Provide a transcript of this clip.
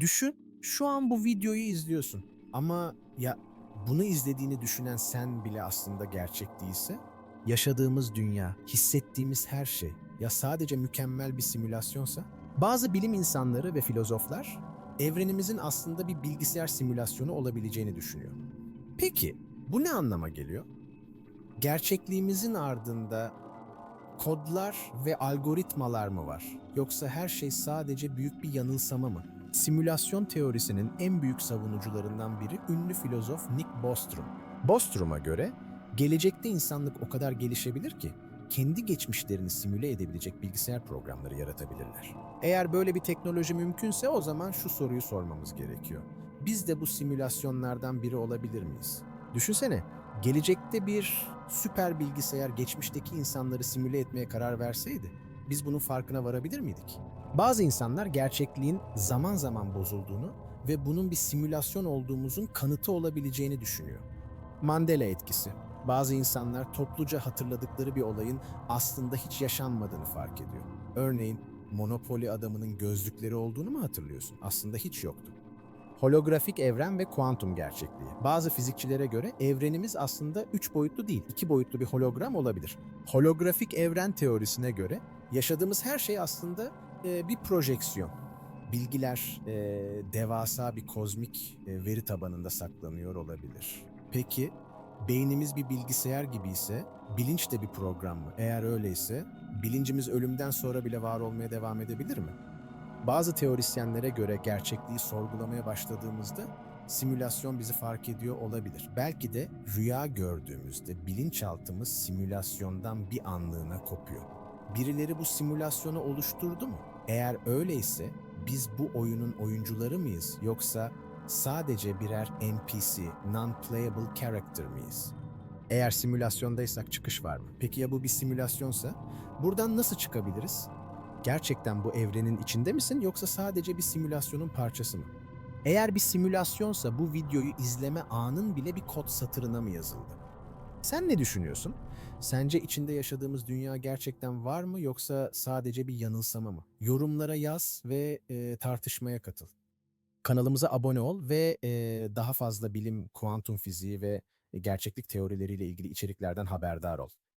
Düşün, şu an bu videoyu izliyorsun. Ama ya bunu izlediğini düşünen sen bile aslında gerçek değilse? Yaşadığımız dünya, hissettiğimiz her şey ya sadece mükemmel bir simülasyonsa? Bazı bilim insanları ve filozoflar evrenimizin aslında bir bilgisayar simülasyonu olabileceğini düşünüyor. Peki bu ne anlama geliyor? Gerçekliğimizin ardında kodlar ve algoritmalar mı var? Yoksa her şey sadece büyük bir yanılsama mı? Simülasyon teorisinin en büyük savunucularından biri ünlü filozof Nick Bostrom. Bostrom'a göre gelecekte insanlık o kadar gelişebilir ki kendi geçmişlerini simüle edebilecek bilgisayar programları yaratabilirler. Eğer böyle bir teknoloji mümkünse o zaman şu soruyu sormamız gerekiyor. Biz de bu simülasyonlardan biri olabilir miyiz? Düşünsene, gelecekte bir süper bilgisayar geçmişteki insanları simüle etmeye karar verseydi, biz bunun farkına varabilir miydik? Bazı insanlar gerçekliğin zaman zaman bozulduğunu ve bunun bir simülasyon olduğumuzun kanıtı olabileceğini düşünüyor. Mandela etkisi. Bazı insanlar topluca hatırladıkları bir olayın aslında hiç yaşanmadığını fark ediyor. Örneğin Monopoly adamının gözlükleri olduğunu mu hatırlıyorsun? Aslında hiç yoktu. Holografik evren ve kuantum gerçekliği. Bazı fizikçilere göre evrenimiz aslında üç boyutlu değil, iki boyutlu bir hologram olabilir. Holografik evren teorisine göre yaşadığımız her şey aslında e, bir projeksiyon. Bilgiler e, devasa bir kozmik e, veri tabanında saklanıyor olabilir. Peki beynimiz bir bilgisayar gibi ise bilinç de bir program mı? Eğer öyleyse bilincimiz ölümden sonra bile var olmaya devam edebilir mi? Bazı teorisyenlere göre gerçekliği sorgulamaya başladığımızda simülasyon bizi fark ediyor olabilir. Belki de rüya gördüğümüzde bilinçaltımız simülasyondan bir anlığına kopuyor. Birileri bu simülasyonu oluşturdu mu? Eğer öyleyse biz bu oyunun oyuncuları mıyız yoksa sadece birer NPC, non-playable character miyiz? Eğer simülasyondaysak çıkış var mı? Peki ya bu bir simülasyonsa? Buradan nasıl çıkabiliriz? Gerçekten bu evrenin içinde misin yoksa sadece bir simülasyonun parçası mı? Eğer bir simülasyonsa bu videoyu izleme anın bile bir kod satırına mı yazıldı? Sen ne düşünüyorsun? Sence içinde yaşadığımız dünya gerçekten var mı yoksa sadece bir yanılsama mı? Yorumlara yaz ve e, tartışmaya katıl. Kanalımıza abone ol ve e, daha fazla bilim, kuantum fiziği ve gerçeklik teorileriyle ilgili içeriklerden haberdar ol.